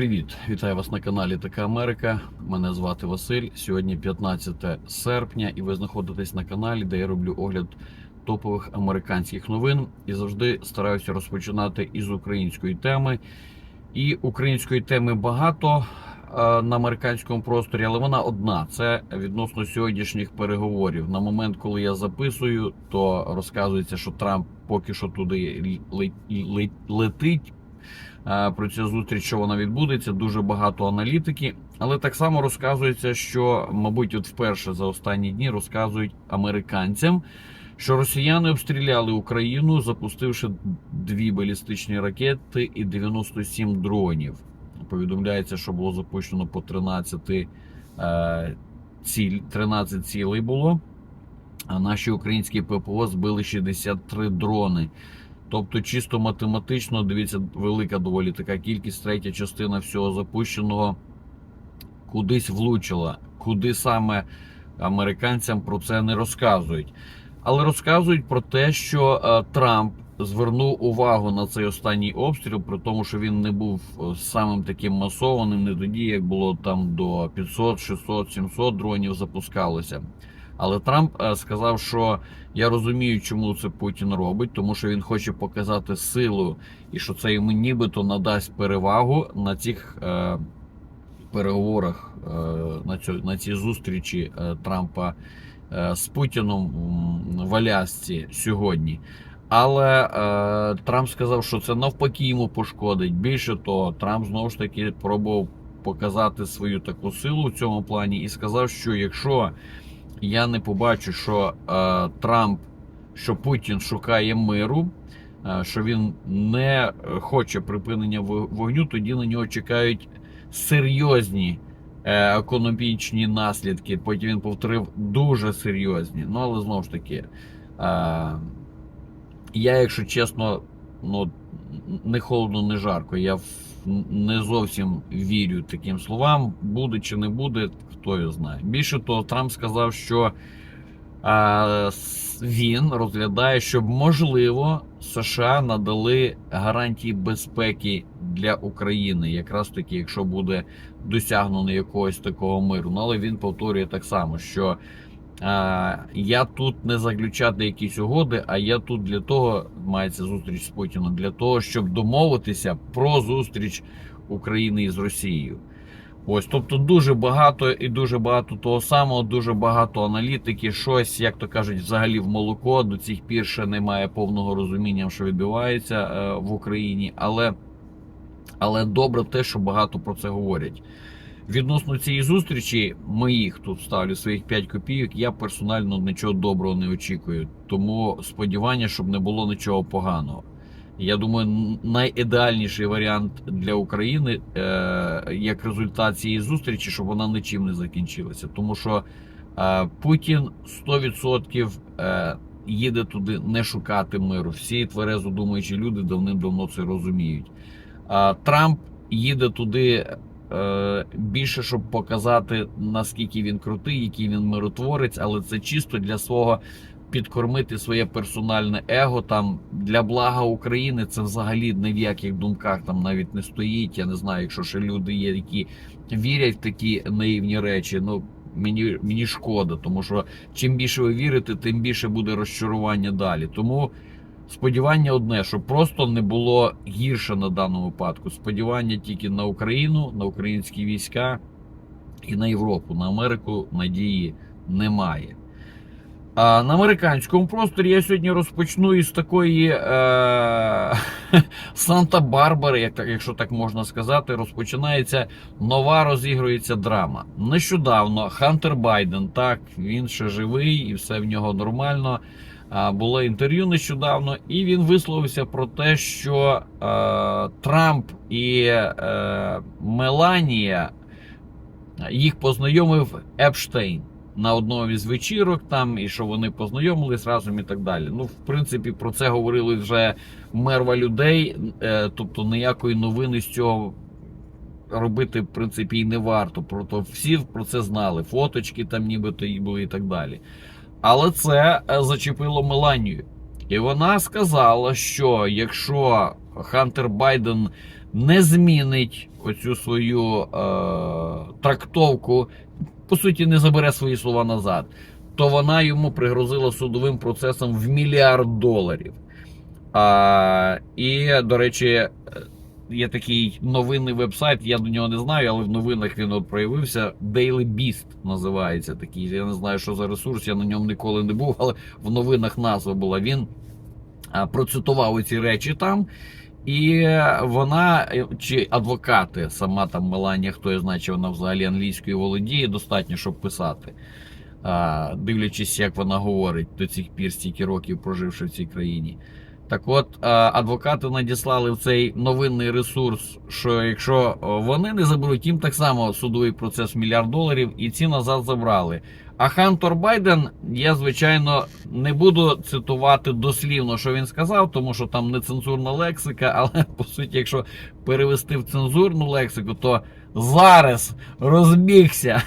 Привіт, вітаю вас на каналі Така Америка. Мене звати Василь. Сьогодні 15 серпня, і ви знаходитесь на каналі, де я роблю огляд топових американських новин. І завжди стараюся розпочинати із української теми. І української теми багато е, на американському просторі, але вона одна. Це відносно сьогоднішніх переговорів. На момент, коли я записую, то розказується, що Трамп поки що туди ле- ле- летить. Е, Про цю зустріч, що вона відбудеться, дуже багато аналітики. Але так само розказується, що, мабуть, от вперше за останні дні розказують американцям, що росіяни обстріляли Україну, запустивши дві балістичні ракети і 97 дронів. Повідомляється, що було запущено по 13 е, ціль, 13 цілей було. А наші українські ППО збили 63 дрони. Тобто, чисто математично, дивіться, велика доволі така кількість, третя частина всього запущеного кудись влучила. Куди саме американцям про це не розказують. Але розказують про те, що е, Трамп звернув увагу на цей останній обстріл, при тому, що він не був е, самим таким масованим, не тоді, як було там до 500, 600, 700 дронів запускалося. Але Трамп е, сказав, що я розумію, чому це Путін робить, тому що він хоче показати силу, і що це йому нібито надасть перевагу на цих е, переговорах, е, на, цю, на цій зустрічі е, Трампа е, з Путіном в Алясці сьогодні. Але е, Трамп сказав, що це навпаки йому пошкодить. Більше того, Трамп знову ж таки пробував показати свою таку силу в цьому плані і сказав, що якщо я не побачу, що е, Трамп, що Путін шукає миру, е, що він не хоче припинення вогню, тоді на нього чекають серйозні е, економічні наслідки. Потім він повторив дуже серйозні. Ну але знову ж таки, е, я, якщо чесно, ну не холодно, не жарко. Я не зовсім вірю таким словам. Буде чи не буде, хто його знає. Більше того, Трамп сказав, що а, він розглядає, щоб можливо США надали гарантії безпеки для України, якраз таки, якщо буде досягнено якогось такого миру. Ну але він повторює так само, що я тут не заключати якісь угоди, а я тут для того мається зустріч з Путіном, для того, щоб домовитися про зустріч України із Росією. Ось, тобто дуже багато і дуже багато того самого, дуже багато аналітики, щось, як то кажуть, взагалі в молоко до цих пір ще немає повного розуміння, що відбувається е, в Україні, але, але добре те, що багато про це говорять. Відносно цієї зустрічі, моїх тут ставлю своїх 5 копійок, я персонально нічого доброго не очікую. Тому сподівання, щоб не було нічого поганого. Я думаю, найідеальніший варіант для України е, як результат цієї зустрічі, щоб вона нічим не закінчилася. Тому що е, Путін 100% е, їде туди не шукати миру. Всі тверезо думаючі люди давним-давно це розуміють. А Трамп їде туди е, більше, щоб показати, наскільки він крутий, який він миротворець, але це чисто для свого підкормити своє персональне его там для блага України. Це взагалі ні в яких думках там навіть не стоїть. Я не знаю, якщо ще люди є, які вірять в такі наївні речі. Ну мені, мені шкода, тому що чим більше ви вірите, тим більше буде розчарування далі. Тому. Сподівання одне, щоб просто не було гірше на даному випадку. Сподівання тільки на Україну, на українські війська і на Європу. На Америку надії немає. На американському просторі я сьогодні розпочну із такої е- Санта-Барбари, як якщо так можна сказати, розпочинається нова розігрується драма. Нещодавно Хантер Байден, так, він ще живий і все в нього нормально. Було інтерв'ю нещодавно, і він висловився про те, що е, Трамп і е, Меланія їх познайомив Епштейн на одному із вечірок, там і що вони познайомились разом і так далі. Ну, в принципі, про це говорили вже мерва людей, е, тобто ніякої новини з цього. Робити в принципі і не варто. Просто всі про це знали. Фоточки там нібито і були і так далі. Але це е, зачепило Меланію. І вона сказала, що якщо Хантер Байден не змінить оцю свою е, трактовку, по суті, не забере свої слова назад, то вона йому пригрозила судовим процесом в мільярд доларів. А, і, до речі, е, є такий новинний вебсайт, я до нього не знаю, але в новинах він от проявився. Daily Beast називається такий. Я не знаю, що за ресурс, я на ньому ніколи не був, але в новинах назва була. Він процитував ці речі там. І вона, е, чи адвокати, сама там Меланія, хто я знає, чи вона взагалі англійською володіє, достатньо, щоб писати. А, дивлячись, як вона говорить до цих пір, стільки років проживши в цій країні. Так от, адвокати надіслали в цей новинний ресурс, що якщо вони не заберуть, їм так само судовий процес мільярд доларів, і ці назад забрали. А Хантор Байден, я звичайно не буду цитувати дослівно, що він сказав, тому що там нецензурна лексика, але по суті, якщо перевести в цензурну лексику, то зараз розбігся.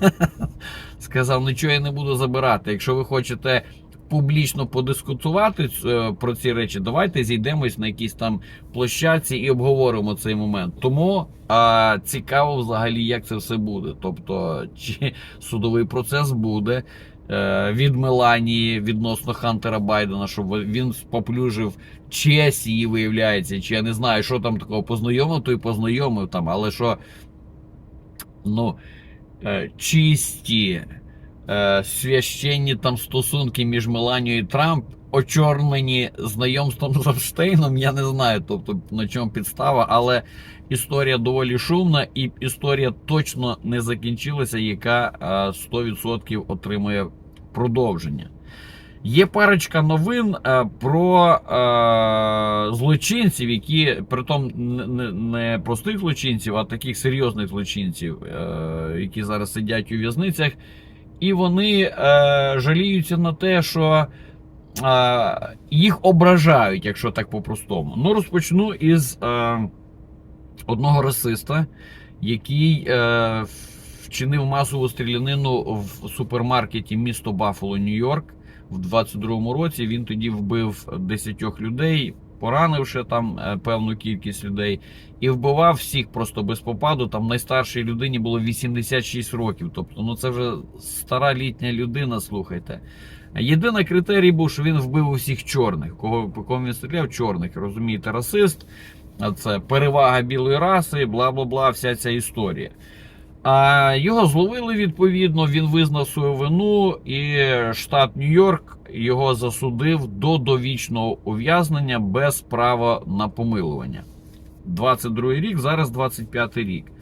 Сказав, нічого я не буду забирати. Якщо ви хочете публічно подискутувати е, про ці речі, давайте зійдемось на якійсь там площадці і обговоримо цей момент. Тому а, цікаво взагалі, як це все буде. Тобто, чи судовий процес буде е, від Меланії відносно Хантера Байдена, щоб він споплюжив честь її, виявляється, чи я не знаю, що там такого познайомив, то і познайомив там, але що ну, е, чисті е, священні там стосунки між Меланією і Трамп. Очорнені знайомством з Епштейном, я не знаю, тобто на чому підстава, але історія доволі шумна, і історія точно не закінчилася, яка е, 100% отримує продовження. Є парочка новин е, про е, злочинців, які притом не, не простих злочинців, а таких серйозних злочинців, е, які зараз сидять у в'язницях, і вони е, жаліються на те, що е, їх ображають, якщо так по-простому. Ну, розпочну із е, одного расиста, який е, вчинив масову стрілянину в супермаркеті місто Баффало, Нью-Йорк. В 22-му році він тоді вбив 10 людей, поранивши там е, певну кількість людей, і вбивав всіх просто без попаду. Там найстаршій людині було 86 років. Тобто, ну це вже стара літня людина. Слухайте. Єдиний критерій був, що він вбив усіх чорних. Кого по кому він стріляв? Чорних. Розумієте, расист. Це перевага білої раси, бла бла бла, вся ця історія. Його зловили відповідно. Він визнав свою вину, і штат Нью-Йорк його засудив до довічного ув'язнення без права на помилування. 22 рік, зараз 25 рік.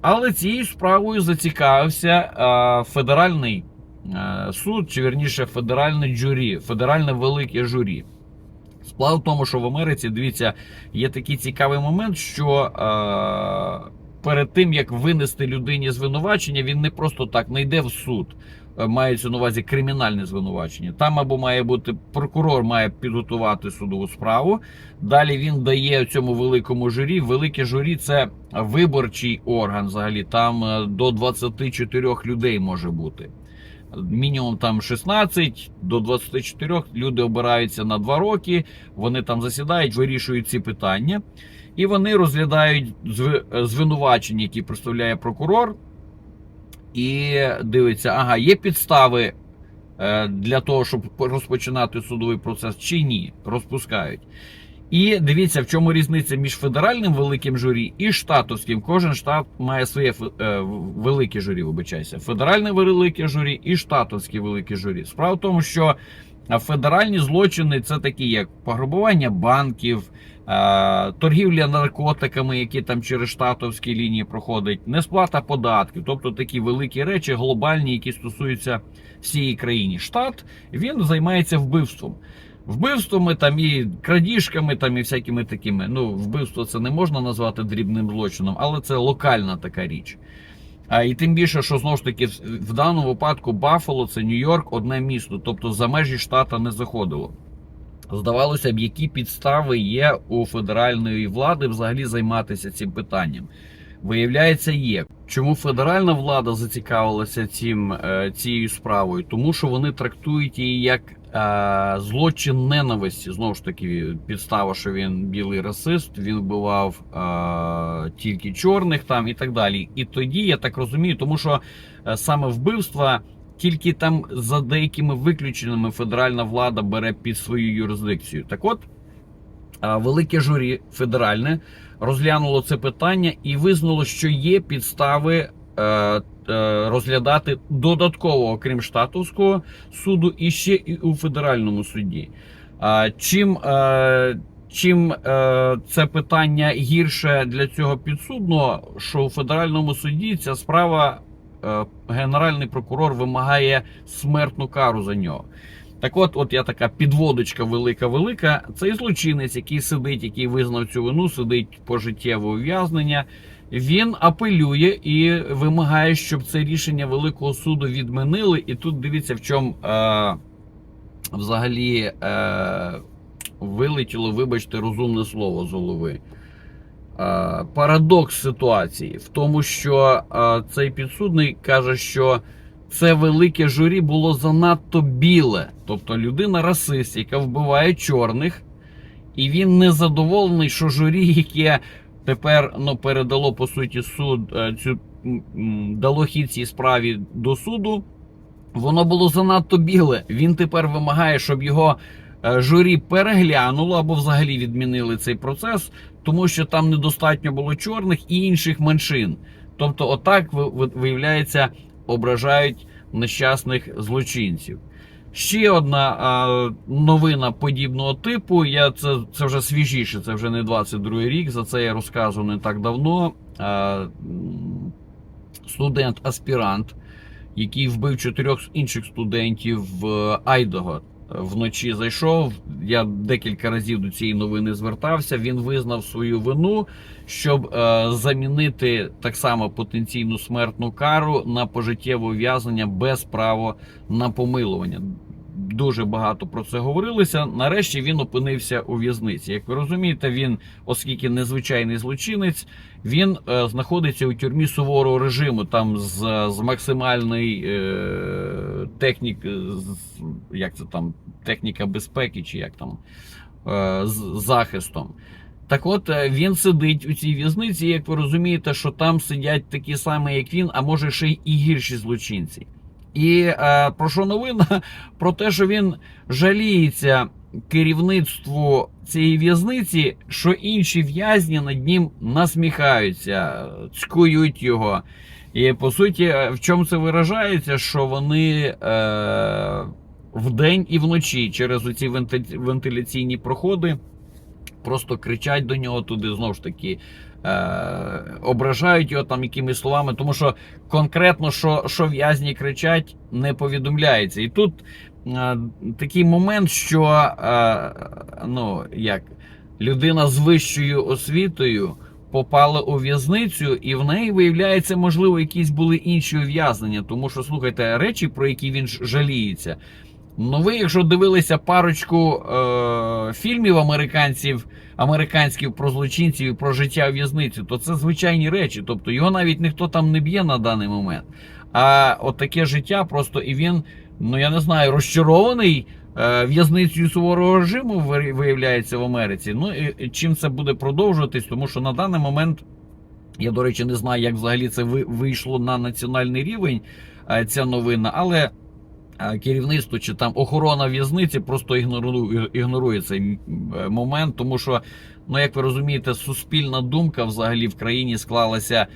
Але цією справою зацікавився федеральний суд, чи верніше федеральне журі, федеральне велике журі. Справа в тому, що в Америці, дивіться, є такий цікавий момент, що перед тим як винести людині звинувачення, він не просто так не йде в суд. Е, Мається на увазі кримінальне звинувачення. Там або має бути прокурор, має підготувати судову справу. Далі він дає цьому великому журі. Велике журі це виборчий орган. Взагалі там е, до 24 людей може бути. Мінімум там 16 до 24 люди обираються на 2 роки. Вони там засідають, вирішують ці питання, і вони розглядають зв- звинувачення, які представляє прокурор, і дивиться, ага, є підстави е, для того, щоб розпочинати судовий процес, чи ні, розпускають. І дивіться, в чому різниця між федеральним великим журі і штатовським. Кожен штат має своє е, велике журі, вибачайся. Федеральне велике журі і штатовське велике журі. Справа в тому, що а, федеральні злочини це такі, як пограбування банків, е, торгівля наркотиками, які там через штатовські лінії проходять, несплата податків, тобто такі великі речі, глобальні, які стосуються всієї країни. Штат він займається вбивством. Вбивствами там і крадіжками, там і всякими такими. Ну, вбивство це не можна назвати дрібним злочином, але це локальна така річ. А і тим більше, що знову ж таки, в- даному випадку Баффало це Нью-Йорк, одне місто, тобто за межі штата не заходило. Здавалося б, які підстави є у федеральної влади взагалі займатися цим питанням. Виявляється, є. Чому федеральна влада зацікавилася цим, е, цією справою? Тому що вони трактують її як злочин ненависті. Знову ж таки, підстава, що він білий расист, він вбивав е, тільки чорних там і так далі. І тоді я так розумію, тому що е, саме вбивства. Тільки там за деякими виключеннями федеральна влада бере під свою юрисдикцію. Так от, велике журі федеральне розглянуло це питання і визнало, що є підстави е, е, розглядати додатково, окрім штатовського суду, і ще і у федеральному суді. Чим е, чим е, це питання гірше для цього підсудного, що у федеральному суді ця справа е, генеральний прокурор вимагає смертну кару за нього. Так от, от я така підводочка велика-велика. Цей злочинець, який сидить, який визнав цю вину, сидить пожиттєве ув'язнення. Він апелює і вимагає, щоб це рішення Великого суду відмінили. І тут дивіться, в чому е, взагалі е, вилетіло, вибачте, розумне слово з голови. Е, парадокс ситуації в тому, що е, цей підсудний каже, що це велике журі було занадто біле. Тобто людина расист, яка вбиває чорних, і він не задоволений, що журі, яке тепер ну, передало по суті суд е, цю дало хід цій справі до суду. Воно було занадто біле. Він тепер вимагає, щоб його е, журі переглянуло або взагалі відмінили цей процес, тому що там недостатньо було чорних і інших меншин. Тобто, отак ви- ви- виявляється, ображають нещасних злочинців. Ще одна а, новина подібного типу. Я це, це вже свіжіше, це вже не 22 рік. За це я розказував не так давно. А, студент-аспірант, який вбив чотирьох інших студентів в Айдаго. Вночі зайшов. Я декілька разів до цієї новини звертався. Він визнав свою вину, щоб е, замінити так само потенційну смертну кару на пожиттєве ув'язнення без права на помилування. Дуже багато про це говорилося. Нарешті він опинився у в'язниці. Як ви розумієте, він, оскільки незвичайний злочинець, він е, знаходиться у тюрмі суворого режиму, там з, з максимальної е, технік, з, як це там, техніка безпеки, чи як там е, з захистом. Так от е, він сидить у цій в'язниці, як ви розумієте, що там сидять такі самі, як він, а може ще й гірші злочинці. І е, про що новина? Про те, що він жаліється керівництву цієї в'язниці, що інші в'язні над ним насміхаються, цькують його. І по суті, е, в чому це виражається, що вони е, вдень і вночі через оці венти- вентиляційні проходи просто кричать до нього туди, знову ж таки. Е, ображають його там якимись словами, тому що конкретно що, що в'язні кричать, не повідомляється. І тут е, такий момент, що е, ну, як, людина з вищою освітою попала у в'язницю, і в неї виявляється, можливо, якісь були інші ув'язнення. Тому що, слухайте, речі, про які він жаліється. Ну, ви, якщо дивилися парочку е, фільмів американців, американських про злочинців і про життя в в'язниці, то це звичайні речі. Тобто його навіть ніхто там не б'є на даний момент. А от таке життя просто і він, ну я не знаю, розчарований е, в'язницею суворого режиму виявляється в Америці. Ну і чим це буде продовжуватись, тому що на даний момент. Я, до речі, не знаю, як взагалі це вийшло на національний рівень е, ця новина, але керівництво чи там охорона в'язниці просто ігнорує, ігнорує цей е, момент, тому що, ну як ви розумієте, суспільна думка взагалі в країні склалася.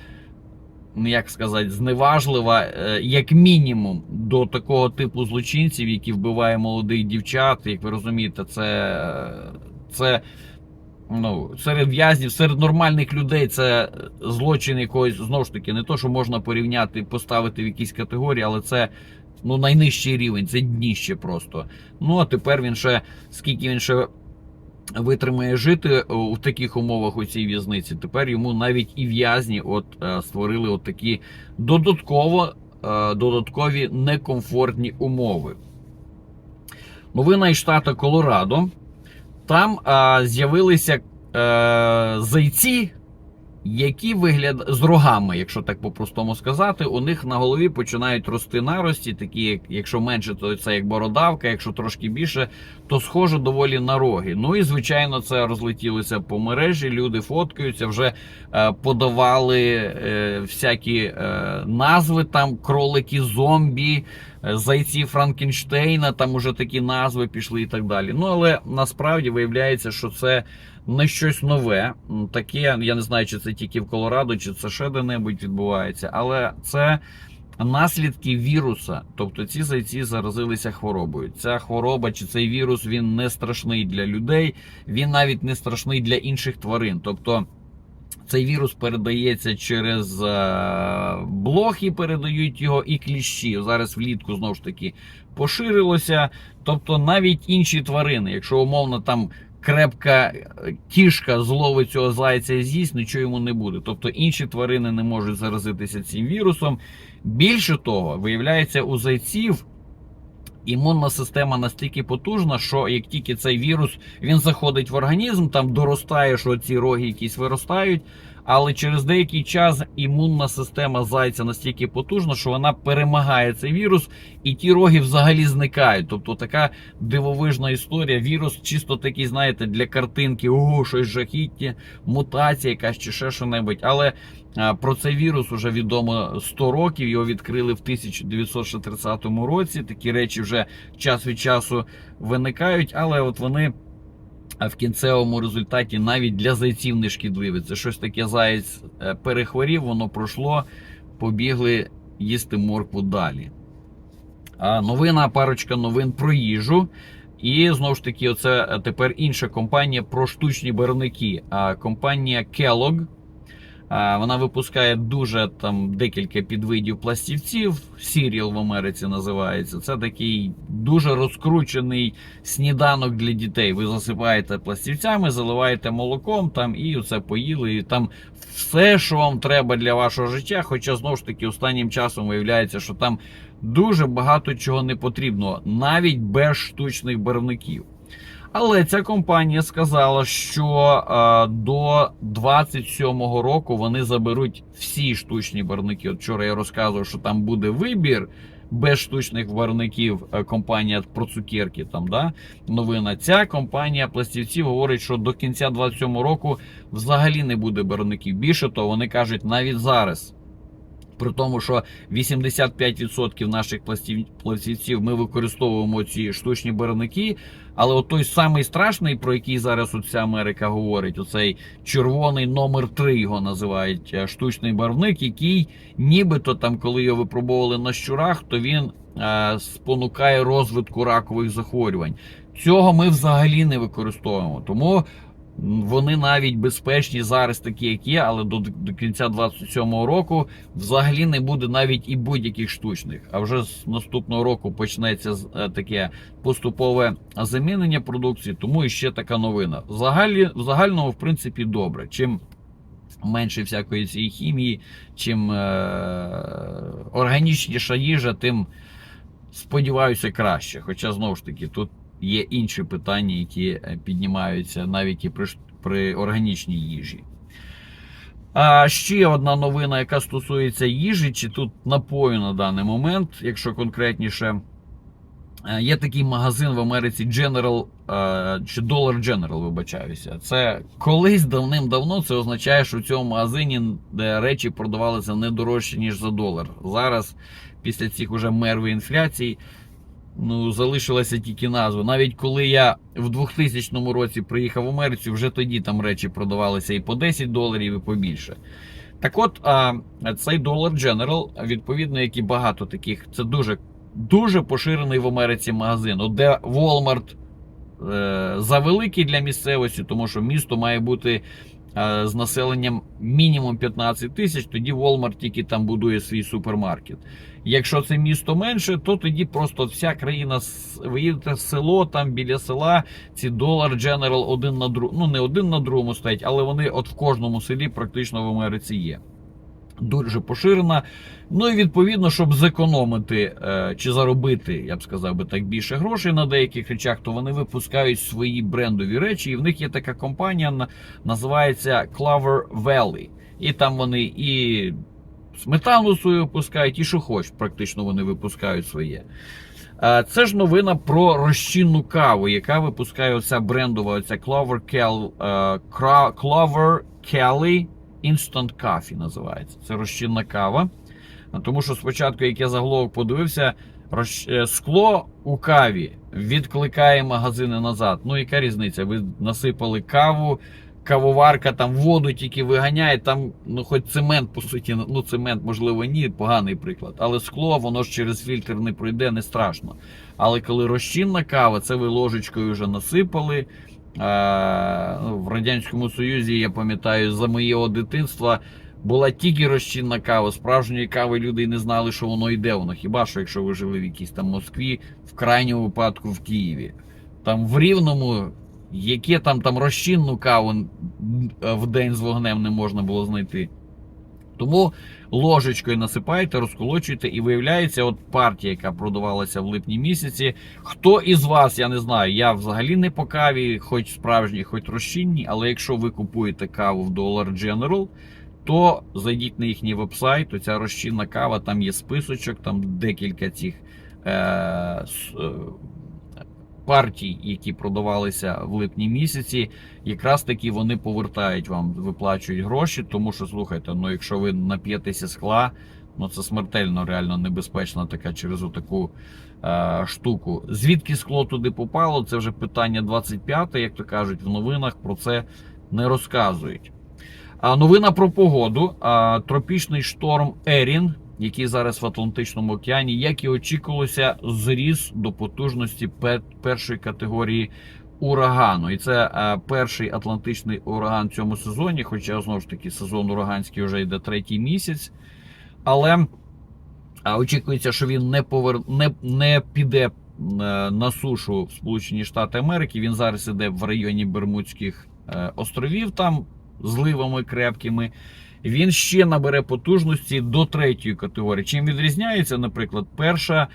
ну, Як сказати, зневажлива, е, як мінімум, до такого типу злочинців, які вбивають молодих дівчат. Як ви розумієте, це, е, це ну, серед в'язнів, серед нормальних людей це злочин якогось, знову ж таки, не то, що можна порівняти, поставити в якісь категорії, але це ну, найнижчий рівень, це дніще просто. Ну, а тепер він ще, скільки він ще витримає жити у таких умовах у цій в'язниці, тепер йому навіть і в'язні от, е, створили от такі додатково, е, додаткові некомфортні умови. Новина із штату Колорадо. Там з'явилися е, зайці, які вигляд з рогами, якщо так по-простому сказати, у них на голові починають рости нарості, такі, як якщо менше, то це як бородавка, якщо трошки більше, то схоже доволі на роги. Ну і звичайно, це розлетілося по мережі. Люди фоткаються, вже е, подавали е, всякі е, назви там кролики, зомбі. е, Зайці Франкенштейна, там уже такі назви пішли і так далі. Ну але насправді виявляється, що це не щось нове. Таке, я не знаю, чи це тільки в Колорадо, чи це ще де-небудь відбувається, але це наслідки віруса. Тобто ці зайці заразилися хворобою. Ця хвороба чи цей вірус він не страшний для людей, він навіть не страшний для інших тварин. Тобто. Цей вірус передається через е, блохи, передають його і кліщі. Зараз влітку знову ж таки поширилося. Тобто навіть інші тварини, якщо умовно там крепка е, кішка зловить цього зайця з'їсть, нічого йому не буде. Тобто інші тварини не можуть заразитися цим вірусом. Більше того, виявляється, у зайців. Імунна система настільки потужна, що як тільки цей вірус він заходить в організм, там доростає, що ці роги якісь виростають. Але через деякий час імунна система зайця настільки потужна, що вона перемагає цей вірус, і ті роги взагалі зникають. Тобто така дивовижна історія. Вірус чисто такий, знаєте, для картинки, ого, щось жахіття, мутація якась чи ще що-небудь. Але про цей вірус вже відомо 100 років. Його відкрили в 1930 році. Такі речі вже час від часу виникають, але от вони. А в кінцевому результаті навіть для зайців не шкідливе. Це щось таке заєць е, перехворів, воно пройшло, побігли їсти моркву далі. А новина, парочка новин про їжу. І знову ж таки, оце е, тепер інша компанія про штучні барвники. А компанія Kellogg. Вона випускає дуже там декілька підвидів пластівців. Сіріал в Америці називається. Це такий дуже розкручений сніданок для дітей. Ви засипаєте пластівцями, заливаєте молоком там і оце поїли. І там все, що вам треба для вашого життя. Хоча знову ж таки останнім часом виявляється, що там дуже багато чого не потрібно, навіть без штучних барвників. Але ця компанія сказала, що е, до 27-го року вони заберуть всі штучні барвники. От вчора я розказував, що там буде вибір без штучних барвників. е, Компанія про цукерки. Там да новина. Ця компанія пластівців говорить, що до кінця 27-го року взагалі не буде барвників. Більше того, вони кажуть навіть зараз. При тому, що 85% наших пластів- пластівців ми використовуємо ці штучні барвники. Але от той самий страшний, про який зараз от вся Америка говорить, оцей червоний номер 3 його називають е, штучний барвник, який нібито там, коли його випробовували на щурах, то він е, спонукає розвитку ракових захворювань. Цього ми взагалі не використовуємо. Тому вони навіть безпечні зараз, такі як є, але до, до кінця 27-го року взагалі не буде навіть і будь-яких штучних. А вже з наступного року почнеться е, таке поступове замінення продукції. Тому і ще така новина. Взагалі, в загальному, в принципі, добре. Чим менше всякої цієї хімії, чим е- органічніша їжа, тим сподіваюся краще. Хоча знову ж таки тут є інші питання, які е, піднімаються навіть і при, при органічній їжі. А ще одна новина, яка стосується їжі, чи тут напою на даний момент, якщо конкретніше. Е, Є такий магазин в Америці General е, чи Dollar General, вибачаюся. Це колись давним-давно це означає, що в цьому магазині де речі продавалися не дорожче, ніж за долар. Зараз, після цих уже мерви інфляцій, ну, залишилася тільки назва. Навіть коли я в 2000 році приїхав в Америку, вже тоді там речі продавалися і по 10 доларів, і побільше. Так от, а, цей Dollar General, відповідно, як і багато таких, це дуже, дуже поширений в Америці магазин. От де Walmart е, завеликий для місцевості, тому що місто має бути з населенням мінімум 15 тисяч, тоді Walmart тільки там будує свій супермаркет. Якщо це місто менше, то тоді просто вся країна ви в село, там біля села ці Dollar General один на другому, ну не один на другому стоять, але вони от в кожному селі практично в Америці є. Дуже поширена. Ну і відповідно, щоб зекономити е, чи заробити, я б сказав би так, більше грошей на деяких речах, то вони випускають свої брендові речі. І в них є така компанія, на- називається Clover Valley. І там вони і сметану свою випускають, і що хоч, практично вони випускають своє. Е, Це ж новина про розчинну каву, яка випускає оця брендова оця Clover, е, Clover Kelly Instant Coffee називається. Це розчинна кава. Тому що спочатку, як я заголовок подивився, розч- е, скло у каві відкликає магазини назад. Ну, яка різниця? Ви насипали каву, кавоварка там воду тільки виганяє, там, ну, хоч цемент, по суті, ну, цемент, можливо, ні, поганий приклад. Але скло, воно ж через фільтр не пройде, не страшно. Але коли розчинна кава, це ви ложечкою вже насипали. Е, ну, В Радянському Союзі, я пам'ятаю, за моєго дитинства була тільки розчинна кава. Справжньої кави люди не знали, що воно йде. Воно хіба що, якщо ви жили в якійсь там Москві, в крайньому випадку в Києві. Там в Рівному, яке там там розчинну каву в день з вогнем не можна було знайти. Тому ложечкою насипаєте, розколочуєте, і виявляється, от партія, яка продавалася в липні місяці. Хто із вас, я не знаю, я взагалі не по каві, хоч справжній, хоч розчинні, але якщо ви купуєте каву в Dollar General, то зайдіть на їхній вебсайт, оця розчинна кава, там є списочок, там декілька цих е, е, партій, які продавалися в липні місяці. Якраз таки вони повертають вам, виплачують гроші, тому що слухайте, ну якщо ви нап'єтеся скла, ну це смертельно реально небезпечна така через отаку е, штуку. Звідки скло туди попало? Це вже питання 25, як то кажуть, в новинах про це не розказують. А новина про погоду. А, тропічний шторм Ерін, який зараз в Атлантичному океані, як і очікувалося, зріс до потужності першої категорії урагану. І це е, перший атлантичний ураган в цьому сезоні. Хоча знову ж таки сезон ураганський вже йде третій місяць. Але очікується, що він не повер... не, не піде е, на сушу в Сполучені Штати Америки. Він зараз іде в районі Бермудських е, островів, там зливами крепкими. Він ще набере потужності до третьої категорії. Чим відрізняється, наприклад, перша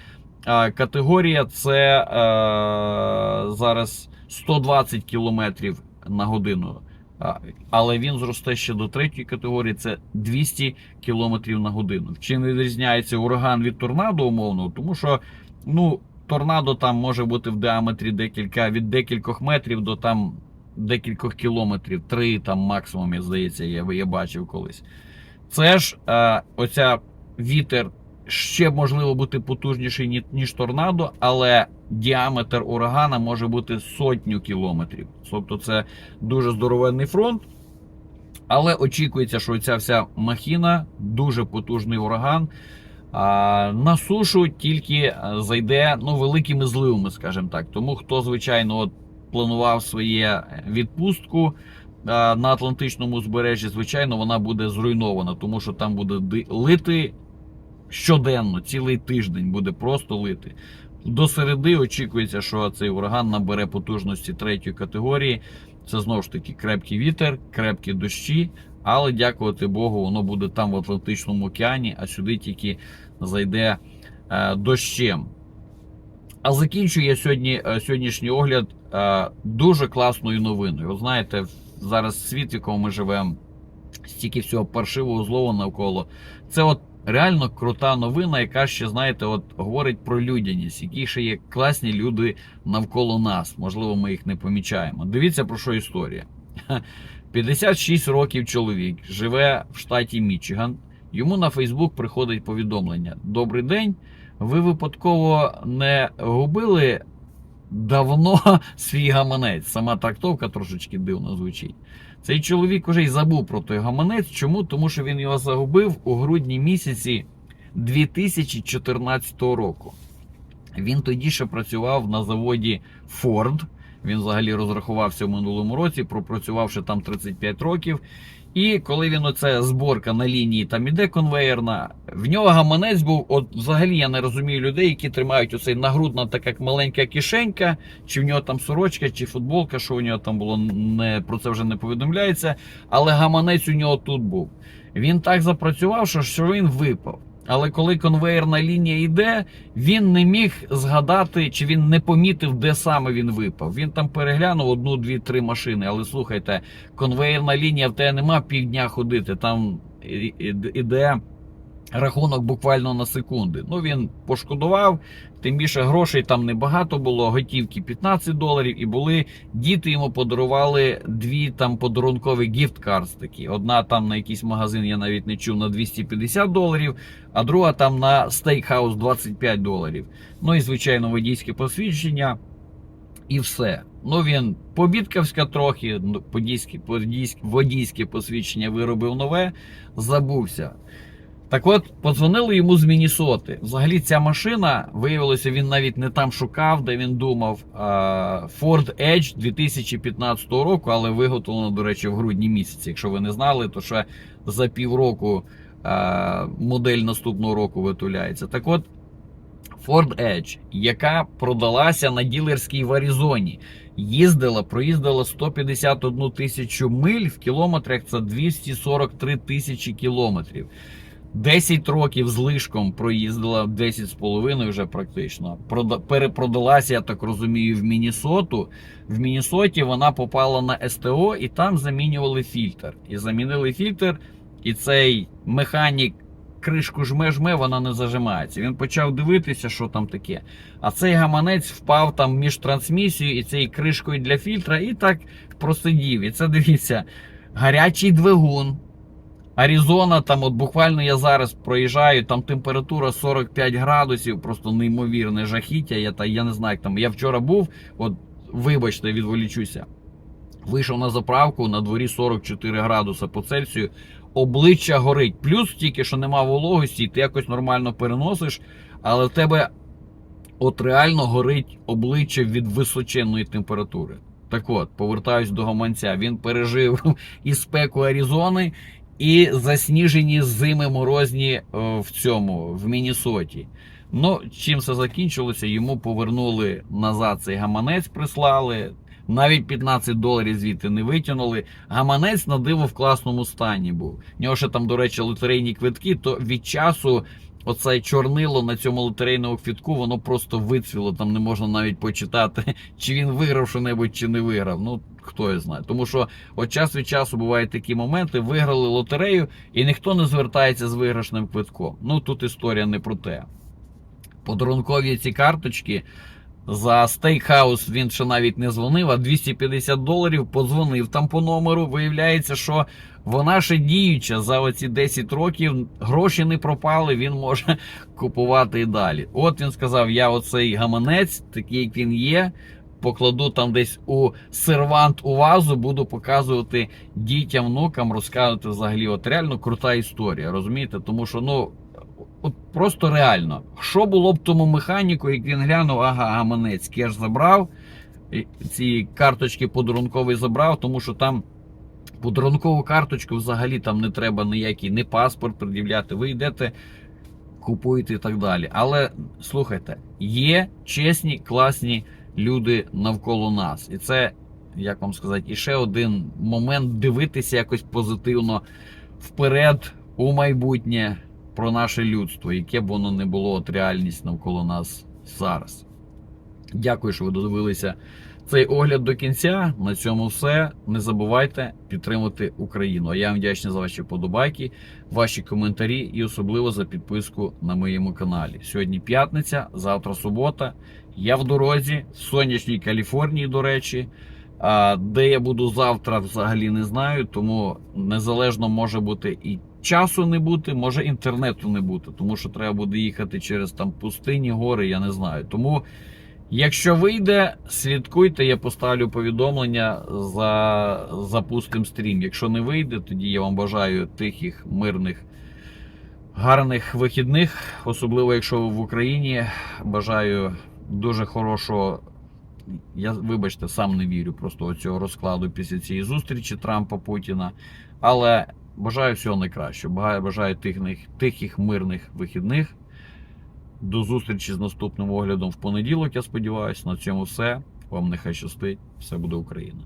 е, категорія це е, зараз 120 км на годину. Але він зросте ще до третьої категорії, це 200 км на годину. Чим відрізняється ураган від торнадо, умовно, тому що ну, торнадо там може бути в діаметрі декілька від декількох метрів до там декількох кілометрів, три там максимум, я здається, я, я бачив колись. Це ж е, оця вітер ще можливо бути потужніший, ні- ніж торнадо, але діаметр урагана може бути сотню кілометрів. Тобто це дуже здоровенний фронт. Але очікується, що ця вся махіна, дуже потужний ураган. А, на сушу тільки е, зайде ну, великими зливами, скажімо так. Тому хто, звичайно, от, планував своє відпустку на Атлантичному узбережжі, звичайно, вона буде зруйнована, тому що там буде лити щоденно, цілий тиждень буде просто лити. До середи очікується, що цей ураган набере потужності третьої категорії. Це знову ж таки крепкий вітер, крепкі дощі, але дякувати Богу, воно буде там в Атлантичному океані, а сюди тільки зайде е, дощем. А закінчую я сьогодні, е, сьогоднішній огляд е, дуже класною новиною. Ви знаєте, зараз світ, в якому ми живемо, стільки всього паршивого злого навколо. Це от реально крута новина, яка ще, знаєте, от говорить про людяність, які ще є класні люди навколо нас. Можливо, ми їх не помічаємо. Дивіться про що історія. 56 років чоловік живе в штаті Мічиган. Йому на Фейсбук приходить повідомлення: Добрий день. Ви випадково не губили давно свій гаманець. Сама трактовка трошечки дивно звучить. Цей чоловік уже й забув про той гаманець. Чому? Тому що він його загубив у грудні місяці 2014 року. Він тоді ще працював на заводі Ford. Він взагалі розрахувався в минулому році, пропрацювавши там 35 років. І коли він оце зборка на лінії там іде конвейерна, в нього гаманець був. От взагалі я не розумію людей, які тримають оцей нагрудна, така як маленька кишенька, чи в нього там сорочка, чи футболка, що у нього там було, не про це вже не повідомляється. Але гаманець у нього тут був. Він так запрацював, що, що він випав. Але коли конвейерна лінія йде, він не міг згадати, чи він не помітив, де саме він випав. Він там переглянув одну, дві, три машини. Але слухайте, конвейерна лінія в тебе нема півдня ходити. Там іде рахунок буквально на секунди. Ну він пошкодував. Тим більше грошей там небагато було, готівки 15 доларів, і були діти йому подарували дві там подарункові гіфт-карт такі. Одна там на якийсь магазин, я навіть не чув, на 250 доларів, а друга там на стейкхаус 25 доларів. Ну і звичайно, водійське посвідчення. І все. Ну він побідкавська трохи, ну, подійське, подійське, водійське посвідчення виробив нове, забувся. Так от, подзвонили йому з Мінісоти. Взагалі, ця машина, виявилося, він навіть не там шукав, де він думав. Ford Edge 2015 року, але виготовлено, до речі, в грудні місяці. Якщо ви не знали, то ще за півроку модель наступного року виготовляється. Так от, Ford Edge, яка продалася на ділерській в Аризоні, їздила, проїздила 151 тисячу миль в кілометрах. Це 243 тисячі кілометрів. 10 років з лишком проїздила 10 з половиною вже практично. Прода- Перепродалася, я так розумію, в Міннесоту. В Міннесоті вона попала на СТО і там замінювали фільтр. І замінили фільтр, і цей механік кришку жме-жме, вона не зажимається. Він почав дивитися, що там таке. А цей гаманець впав там між трансмісією і цією кришкою для фільтра, і так просидів. І це дивіться, гарячий двигун. Аризона, там от буквально я зараз проїжджаю, там температура 45 градусів, просто неймовірне жахіття. Я, та, я не знаю, як там. Я вчора був, от вибачте, відволічуся. Вийшов на заправку на дворі 44 градуси по Цельсію. Обличчя горить. Плюс тільки що нема вологості, ти якось нормально переносиш, але в тебе от реально горить обличчя від височенної температури. Так от, повертаюсь до гаманця. Він пережив і спеку Аризони, і засніжені зими морозні е, в цьому, в Міннесоті. Ну, чим це закінчилося? Йому повернули назад цей гаманець, прислали. Навіть 15 доларів звідти не витягнули. Гаманець на диво в класному стані був. В нього ще там, до речі, лотерейні квитки, то від часу оце чорнило на цьому лотерейному квітку, воно просто вицвіло. Там не можна навіть почитати, чи він виграв що-небудь, чи не виграв. Ну, хто його знає. Тому що от час від часу бувають такі моменти, виграли лотерею, і ніхто не звертається з виграшним квитком. Ну тут історія не про те. Подарункові ці карточки. За стейкхаус він ще навіть не дзвонив, а 250 доларів подзвонив там по номеру. Виявляється, що вона ще діюча за оці 10 років. Гроші не пропали, він може купувати і далі. От він сказав: я оцей гаманець, такий як він є. Покладу там десь у сервант у вазу, буду показувати дітям, внукам, розказувати взагалі. От реально крута історія, розумієте? Тому що ну от просто реально, що було б тому механіку, як він глянув, ага, гаманець кеш забрав, ці карточки подарунковий забрав, тому що там подарункову карточку взагалі там не треба ніякий не паспорт пред'являти. Ви йдете, купуєте і так далі. Але слухайте, є чесні, класні люди навколо нас. І це, як вам сказати, і ще один момент дивитися якось позитивно вперед у майбутнє про наше людство, яке б воно не було от реальність навколо нас зараз. Дякую, що ви додивилися цей огляд до кінця. На цьому все. Не забувайте підтримати Україну. А я вам вдячний за ваші подобайки, ваші коментарі і особливо за підписку на моєму каналі. Сьогодні п'ятниця, завтра субота. Я в дорозі в сонячній Каліфорнії, до речі. А де я буду завтра, взагалі не знаю, тому незалежно може бути і часу не бути, може інтернету не бути, тому що треба буде їхати через там пустині, гори, я не знаю. Тому, якщо вийде, слідкуйте, я поставлю повідомлення за запустим стрім. Якщо не вийде, тоді я вам бажаю тихих, мирних, гарних вихідних, особливо якщо ви в Україні. Бажаю дуже хорошого. Я, вибачте, сам не вірю просто цього розкладу після цієї зустрічі Трампа Путіна. Але бажаю всього найкращого. Бажаю, тихих, тихих мирних вихідних. До зустрічі з наступним оглядом в понеділок. Я сподіваюся. На цьому все. Вам нехай щастить. Все буде Україна.